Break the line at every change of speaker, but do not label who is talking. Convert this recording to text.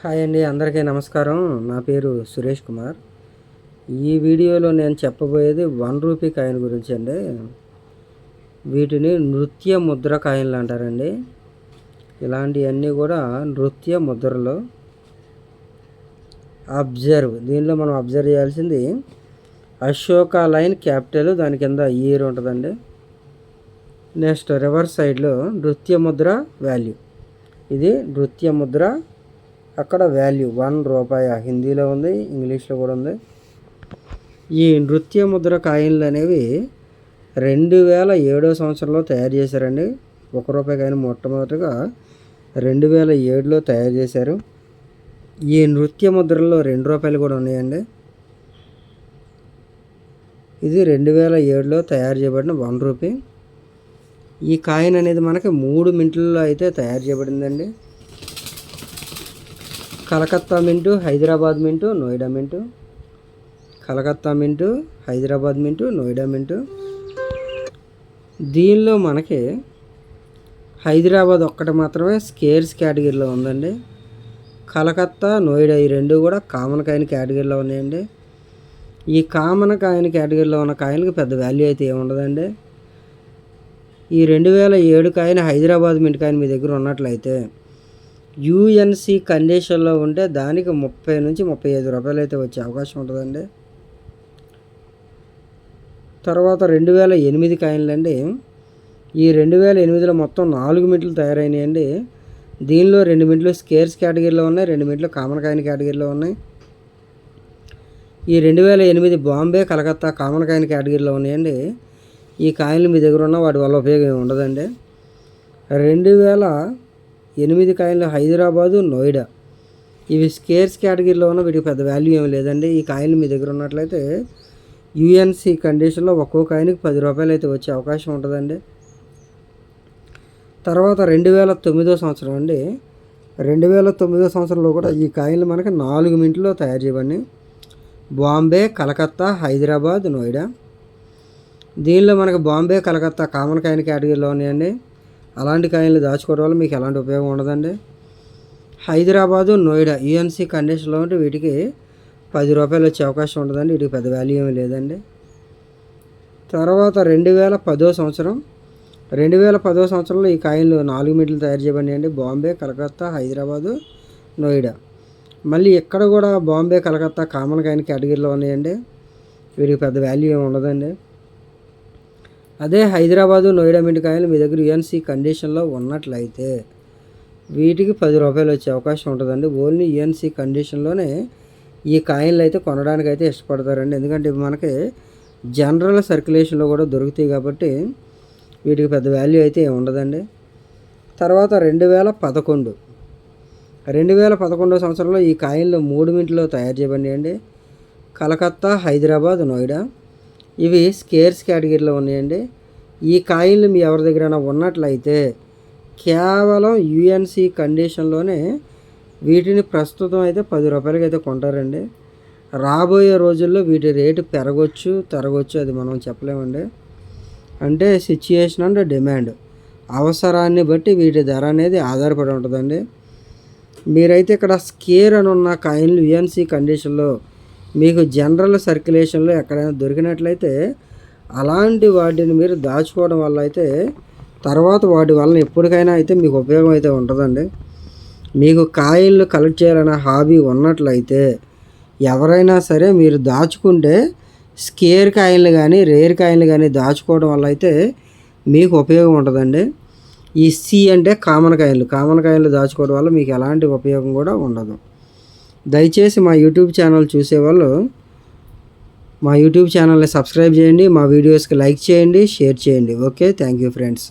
Hi అండి అందరికీ నమస్కారం. నా పేరు సురేష్ కుమార్. ఈ వీడియోలో నేను చెప్పబోయేది వన్ రూపీ కాయిన్ గురించి అండి. వీటిని నృత్య ముద్ర కాయిన్లు అంటారండి. ఇలాంటివన్నీ కూడా నృత్య ముద్రలు. అబ్జర్వ్ దీనిలో మనం అబ్జర్వ్ చేయాల్సింది అశోక లైన్ క్యాపిటల్ దాని కింద ఇయర్ ఉంటుందండి. నెక్స్ట్ రివర్స్ సైడ్లో నృత్య ముద్ర వాల్యూ. ఇది నృత్య ముద్ర అక్కడ వాల్యూ వన్ రూపాయి హిందీలో ఉంది ఇంగ్లీష్లో కూడా ఉంది. ఈ నృత్య ముద్ర కాయిన్లు అనేవి రెండు వేల ఏడో సంవత్సరంలో తయారు చేశారండి. ఒక రూపాయి కాయిన్ మొట్టమొదటిగా రెండు వేల ఏడులో తయారు చేశారు. ఈ నృత్య ముద్రల్లో రెండు రూపాయలు కూడా ఉన్నాయండి. ఇది రెండు వేల ఏడులో తయారు చేయబడిన వన్ రూపీ. ఈ కాయిన్ అనేది మనకి మూడు మింట్లలో అయితే తయారు చేయబడిందండి. కలకత్తా మింటు హైదరాబాద్ మింటు నోయిడా మింటు. కలకత్తా మింటు హైదరాబాద్ మింటు నోయిడా మింటు. దీనిలో మనకి హైదరాబాద్ ఒక్కటి మాత్రమే స్కేర్స్ కేటగిరీలో ఉందండి. కలకత్తా నోయిడా ఈ రెండు కూడా కామన్ కాయిన్ కేటగిరీలో ఉన్నాయండి. ఈ కామన్ కాయిన్ కేటగిరీలో ఉన్న కాయిన్కి పెద్ద వాల్యూ అయితే ఏముండదండి ఈ రెండు వేల ఏడు కాయిన్ హైదరాబాద్ మింట్ కాయిన్ మీ దగ్గర ఉన్నట్లయితే యూఎన్సి కండిషన్లో ఉంటే దానికి ముప్పై నుంచి ముప్పై ఐదు రూపాయలు అయితే వచ్చే అవకాశం ఉంటుందండి. తర్వాత రెండు వేల ఎనిమిది కాయిన్లు అండి. ఈ రెండు వేల ఎనిమిదిలో మొత్తం నాలుగు మిట్లు తయారైనాయండి. దీనిలో రెండు మిట్లు స్కేర్స్ కేటగిరీలో ఉన్నాయి రెండు మిట్లు కామన్ కాయిన్ కేటగిరీలో ఉన్నాయి. ఈ రెండు వేల ఎనిమిది బాంబే కలకత్తా కామన్ కాయిన్ కేటగిరీలో ఉన్నాయండి. ఈ కాయిన్లు మీ దగ్గర ఉన్న వాటి వల్ల ఉపయోగం ఉండదండి. రెండు వేల ఎనిమిది కాయిన్లు హైదరాబాదు నోయిడా. ఇవి స్కేర్స్ కేటగిరీలో ఉన్న వీటికి పెద్ద వాల్యూ ఏమి లేదండి. ఈ కాయిన్లు మీ దగ్గర ఉన్నట్లయితే యుఎన్సి కండిషన్లో ఒక్కో కాయిన్కి పది రూపాయలు అయితే వచ్చే అవకాశం ఉంటుందండి. తర్వాత రెండు వేల తొమ్మిదో సంవత్సరం అండి. రెండు వేల తొమ్మిదో సంవత్సరంలో కూడా ఈ కాయిన్లు మనకి నాలుగు మింట్లో తయారు చేయబడి బాంబే కలకత్తా హైదరాబాద్ నోయిడా. దీనిలో మనకి బాంబే కలకత్తా కామన్ కాయిన్ కేటగిరీలో ఉన్నాయండి. అలాంటి కాయిన్లు దాచుకోవడం వల్ల మీకు ఎలాంటి ఉపయోగం ఉండదండి. హైదరాబాదు నోయిడా యూఎన్సీ కండిషన్లో ఉంటే వీటికి పది రూపాయలు వచ్చే అవకాశం ఉండదండి. వీటికి పెద్ద వాల్యూ ఏమీ లేదండి. తర్వాత రెండు వేల పదో సంవత్సరం. రెండు వేల పదో సంవత్సరంలో ఈ కాయిన్లు నాలుగు మీటర్లు తయారు చేయబడినాయండి. బాంబే కలకత్తా హైదరాబాదు నోయిడా. మళ్ళీ ఇక్కడ కూడా బాంబే కలకత్తా కామన్ కాయిన్ కేటగిరీలో ఉన్నాయండి. వీటికి పెద్ద వాల్యూ ఏమి ఉండదండి. అదే హైదరాబాదు నోయిడా మిండికాయలు మీ దగ్గర యుఎన్సీ కండిషన్లో ఉన్నట్లయితే వీటికి పది రూపాయలు వచ్చే అవకాశం ఉంటుందండి. ఓన్లీ యుఎన్సీ కండిషన్లోనే ఈ కాయిన్లు అయితే కొనడానికి అయితే ఇష్టపడతారండి. ఎందుకంటే ఇవి మనకి జనరల్ సర్క్యులేషన్లో కూడా దొరుకుతాయి కాబట్టి వీటికి పెద్ద వాల్యూ అయితే ఉండదండి. తర్వాత రెండు వేల పదకొండు రెండు వేల పదకొండో సంవత్సరంలో ఈ కాయిన్లు మూడు మింట్లో తయారు చేయబడినాయండి. కలకత్తా హైదరాబాద్ నోయిడా. ఇవి స్కేర్స్ కేటగిరీలో ఉన్నాయండి. ఈ కాయిన్లు మీ ఎవరి దగ్గరైనా ఉన్నట్లయితే కేవలం యుఎన్సి కండిషన్లోనే వీటిని ప్రస్తుతం అయితే పది రూపాయలకి అయితే కొంటారండి. రాబోయే రోజుల్లో వీటి రేటు పెరగొచ్చు తరగొచ్చు అది మనం చెప్పలేమండి. అంటే సిచ్యుయేషన్ అండ్ డిమాండ్. అవసరాన్ని బట్టి వీటి ధర అనేది ఆధారపడి ఉంటుందండి. మీరైతే ఇక్కడ స్కేర్ అని ఉన్న కాయిన్లు యుఎన్సి కండిషన్లో మీకు జనరల్ సర్క్యులేషన్లో ఎక్కడైనా దొరికినట్లయితే అలాంటి వాటిని మీరు దాచుకోవడం వల్ల అయితే తర్వాత వాటి వలన ఎప్పటికైనా అయితే మీకు ఉపయోగం అయితే ఉంటుందండి. మీకు కాయిన్లు కలెక్ట్ చేయాలనే హాబీ ఉన్నట్లయితే ఎవరైనా సరే మీరు దాచుకుంటే స్కేర్ కాయిన్లు కానీ రేర్ కాయిన్లు కానీ దాచుకోవడం వల్ల అయితే మీకు ఉపయోగం ఉంటుందండి. ఈ సి అంటే కామన్ కాయిన్లు. కామన్ కాయిన్లు దాచుకోవడం వల్ల మీకు ఎలాంటి ఉపయోగం కూడా ఉండదు. దయచేసి మా యూట్యూబ్ ఛానల్ చూసేవాళ్ళు మా యూట్యూబ్ ఛానల్ని సబ్స్క్రైబ్ చేయండి మా వీడియోస్కి లైక్ చేయండి షేర్ చేయండి. Okay thank you friends.